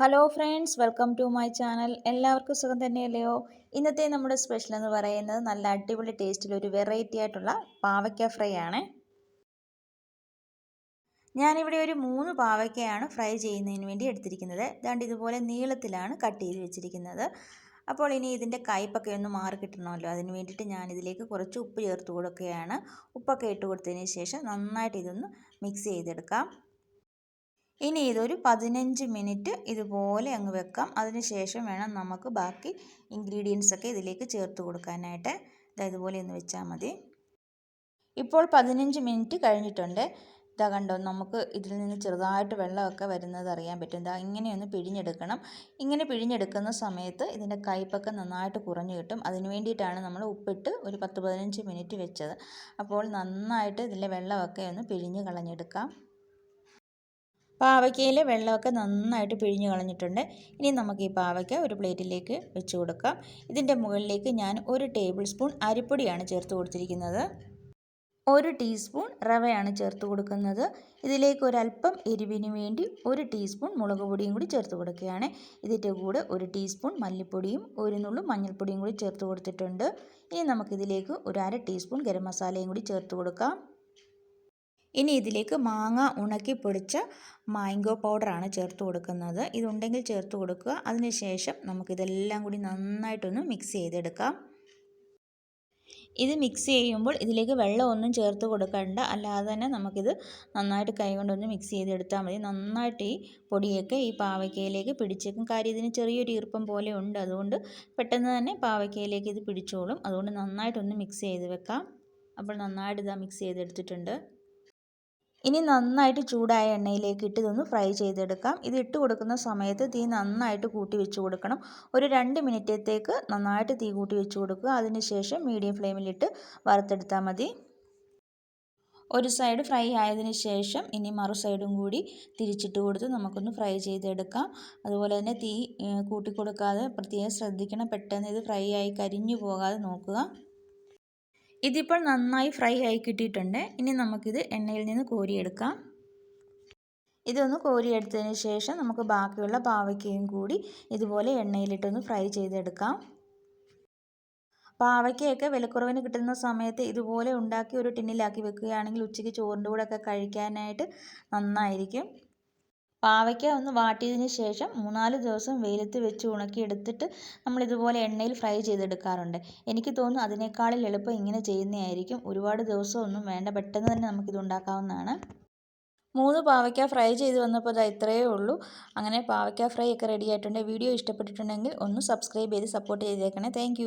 Hello friends welcome to my channel എല്ലാവർക്കും സുഖം തന്നെയല്ലയോ? ഇന്നത്തെ നമ്മുടെ സ്പെഷ്യൽ എന്ന് പറയുന്നത് നല്ല അടിപൊളി ടേസ്റ്റിൽ ഒരു വെറൈറ്റി ആയിട്ടുള്ള പാവയ്ക്ക ഫ്രൈ ആണ്. ഞാനിവിടെ ഒരു മൂന്ന് പാവയ്ക്കയാണ് ഫ്രൈ ചെയ്യുന്നതിന് വേണ്ടി എടുത്തിരിക്കുന്നത്. ഇതാണ്ട് ഇതുപോലെ നീളത്തിലാണ് കട്ട് ചെയ്ത് വെച്ചിരിക്കുന്നത്. അപ്പോൾ ഇനി ഇതിന്റെ കയ്പൊക്കെ ഒന്ന് മാറി കിട്ടണമല്ലോ. അതിന് വേണ്ടിയിട്ട് ഞാനിതിലേക്ക് കുറച്ച് ഉപ്പ് ചേർത്ത് കൊടുക്കുകയാണ്. ഉപ്പൊക്കെ ഇട്ട് കൊടുത്തതിന് ശേഷം നന്നായിട്ട് ഇതൊന്ന് മിക്സ് ചെയ്തെടുക്കാം. ഇനി ഇതൊരു പതിനഞ്ച് മിനിറ്റ് ഇതുപോലെ അങ്ങ് വെക്കാം. അതിനുശേഷം വേണം നമുക്ക് ബാക്കി ഇൻഗ്രീഡിയൻസ് ഒക്കെ ഇതിലേക്ക് ചേർത്ത് കൊടുക്കാനായിട്ട്. ഇതുപോലെ ഒന്ന് വെച്ചാൽ മതി. ഇപ്പോൾ പതിനഞ്ച് മിനിറ്റ് കഴിഞ്ഞിട്ടുണ്ട്. ഇതാ കണ്ടോ നമുക്ക് ഇതിൽ നിന്ന് ചെറുതായിട്ട് വെള്ളമൊക്കെ വരുന്നത് അറിയാൻ പറ്റും. ഇതാ ഇങ്ങനെയൊന്ന് പിഴിഞ്ഞെടുക്കണം. ഇങ്ങനെ പിഴിഞ്ഞെടുക്കുന്ന സമയത്ത് ഇതിന്റെ കയ്പൊക്കെ നന്നായിട്ട് കുറഞ്ഞു കിട്ടും. അതിന് വേണ്ടിയിട്ടാണ് നമ്മൾ ഉപ്പിട്ട് ഒരു പത്ത് പതിനഞ്ച് മിനിറ്റ് വെച്ചത്. അപ്പോൾ നന്നായിട്ട് ഇതിലെ വെള്ളമൊക്കെ ഒന്ന് പിഴിഞ്ഞ് കളഞ്ഞെടുക്കാം. പാവയ്ക്കയിലെ വെള്ളമൊക്കെ നന്നായിട്ട് പിഴിഞ്ഞ് കളഞ്ഞിട്ടുണ്ട്. ഇനി നമുക്ക് ഈ പാവയ്ക്ക ഒരു പ്ലേറ്റിലേക്ക് വെച്ച് കൊടുക്കാം. ഇതിന്റെ മുകളിലേക്ക് ഞാൻ ഒരു ടേബിൾ സ്പൂൺ അരിപ്പൊടിയാണ് ചേർത്ത് കൊടുത്തിരിക്കുന്നത്. ഒരു ടീസ്പൂൺ റവയാണ് ചേർത്ത് കൊടുക്കുന്നത്. ഇതിലേക്ക് ഒരല്പം എരിവിന് വേണ്ടി ഒരു ടീസ്പൂൺ മുളക് പൊടിയും കൂടി ചേർത്ത് കൊടുക്കുകയാണ്. ഇതിന്റെ കൂടെ ഒരു ടീസ്പൂൺ മല്ലിപ്പൊടിയും ഒരു നുള്ളു മഞ്ഞൾപ്പൊടിയും കൂടി ചേർത്ത് കൊടുത്തിട്ടുണ്ട്. ഇനി നമുക്കിതിലേക്ക് ഒരു അര ടീസ്പൂൺ ഗരം മസാലയും കൂടി ചേർത്ത് കൊടുക്കാം. ഇനി ഇതിലേക്ക് മാങ്ങ ഉണക്കി പൊടിച്ച മാംഗോ പൗഡറാണ് ചേർത്ത് കൊടുക്കുന്നത്. ഇതുണ്ടെങ്കിൽ ചേർത്ത് കൊടുക്കുക. അതിനുശേഷം നമുക്കിതെല്ലാം കൂടി നന്നായിട്ടൊന്ന് മിക്സ് ചെയ്തെടുക്കാം. ഇത് മിക്സ് ചെയ്യുമ്പോൾ ഇതിലേക്ക് വെള്ളമൊന്നും ചേർത്ത് കൊടുക്കണ്ട. അല്ലാതെ തന്നെ നമുക്കിത് നന്നായിട്ട് കൈകൊണ്ടൊന്ന് മിക്സ് ചെയ്തെടുത്താൽ മതി. നന്നായിട്ട് ഈ പൊടിയൊക്കെ ഈ പാവയ്ക്കയിലേക്ക് പിടിച്ചേക്കും. കാര്യം ഇതിന് ചെറിയൊരു ഈർപ്പം പോലെ ഉണ്ട്. അതുകൊണ്ട് പെട്ടെന്ന് തന്നെ പാവയ്ക്കയിലേക്ക് ഇത് പിടിച്ചോളും. അതുകൊണ്ട് നന്നായിട്ടൊന്ന് മിക്സ് ചെയ്ത് വെക്കാം. അപ്പോൾ നന്നായിട്ട് ഇതാ മിക്സ് ചെയ്തെടുത്തിട്ടുണ്ട്. ഇനി നന്നായിട്ട് ചൂടായ എണ്ണയിലേക്ക് ഇട്ട് ഇതൊന്ന് ഫ്രൈ ചെയ്തെടുക്കാം. ഇത് ഇട്ട് കൊടുക്കുന്ന സമയത്ത് തീ നന്നായിട്ട് കൂട്ടി വെച്ച് കൊടുക്കണം. ഒരു രണ്ട് മിനിറ്റത്തേക്ക് നന്നായിട്ട് തീ കൂട്ടി വെച്ച് കൊടുക്കുക. അതിനുശേഷം മീഡിയം ഫ്ലെയിമിലിട്ട് വറുത്തെടുത്താൽ മതി. ഒരു സൈഡ് ഫ്രൈ ആയതിനു ശേഷം ഇനി മറു സൈഡും കൂടി തിരിച്ചിട്ട് കൊടുത്ത് നമുക്കൊന്ന് ഫ്രൈ ചെയ്തെടുക്കാം. അതുപോലെ തന്നെ തീ കൂട്ടിക്കൊടുക്കാതെ പ്രത്യേകം ശ്രദ്ധിക്കണം. പെട്ടെന്ന് ഇത് ഫ്രൈ ആയി കരിഞ്ഞു പോകാതെ നോക്കുക. ഇതിപ്പോൾ നന്നായി ഫ്രൈ ആയി കിട്ടിയിട്ടുണ്ട്. ഇനി നമുക്കിത് എണ്ണയിൽ നിന്ന് കോരിയെടുക്കാം. ഇതൊന്ന് കോരിയെടുത്തതിന് ശേഷം നമുക്ക് ബാക്കിയുള്ള പാവയ്ക്കയും കൂടി ഇതുപോലെ എണ്ണയിലിട്ടൊന്ന് ഫ്രൈ ചെയ്തെടുക്കാം. പാവയ്ക്കയൊക്കെ വിലക്കുറവിന് കിട്ടുന്ന സമയത്ത് ഇതുപോലെ ഉണ്ടാക്കി ഒരു ടിന്നിലാക്കി വെക്കുകയാണെങ്കിൽ ഉച്ചയ്ക്ക് ചോറിന്റെ കൂടെയൊക്കെ കഴിക്കാനായിട്ട് നന്നായിരിക്കും. പാവയ്ക്ക ഒന്ന് വാട്ടിയതിന് ശേഷം മൂന്നാൽ ദിവസം വെയിലത്ത് വെച്ച് ഉണക്കിയെടുത്തിട്ട് നമ്മളിതുപോലെ എണ്ണയിൽ ഫ്രൈ ചെയ്തെടുക്കാറുണ്ട്. എനിക്ക് തോന്നുന്നു അതിനേക്കാളിൽ എളുപ്പം ഇങ്ങനെ ചെയ്യുന്നതായിരിക്കും. ഒരുപാട് ദിവസമൊന്നും വേണ്ട. പെട്ടെന്ന് തന്നെ നമുക്കിത് ഉണ്ടാക്കാവുന്നതാണ്. മൂന്ന് പാവയ്ക്ക ഫ്രൈ ചെയ്ത് വന്നപ്പോൾ അത് ഇത്രയേ ഉള്ളൂ. അങ്ങനെ പാവയ്ക്ക ഫ്രൈ ഒക്കെ റെഡി ആയിട്ടുണ്ട്. വീഡിയോ ഇഷ്ടപ്പെട്ടിട്ടുണ്ടെങ്കിൽ ഒന്ന് സബ്സ്ക്രൈബ് ചെയ്ത് സപ്പോർട്ട് ചെയ്തേക്കണേ. താങ്ക്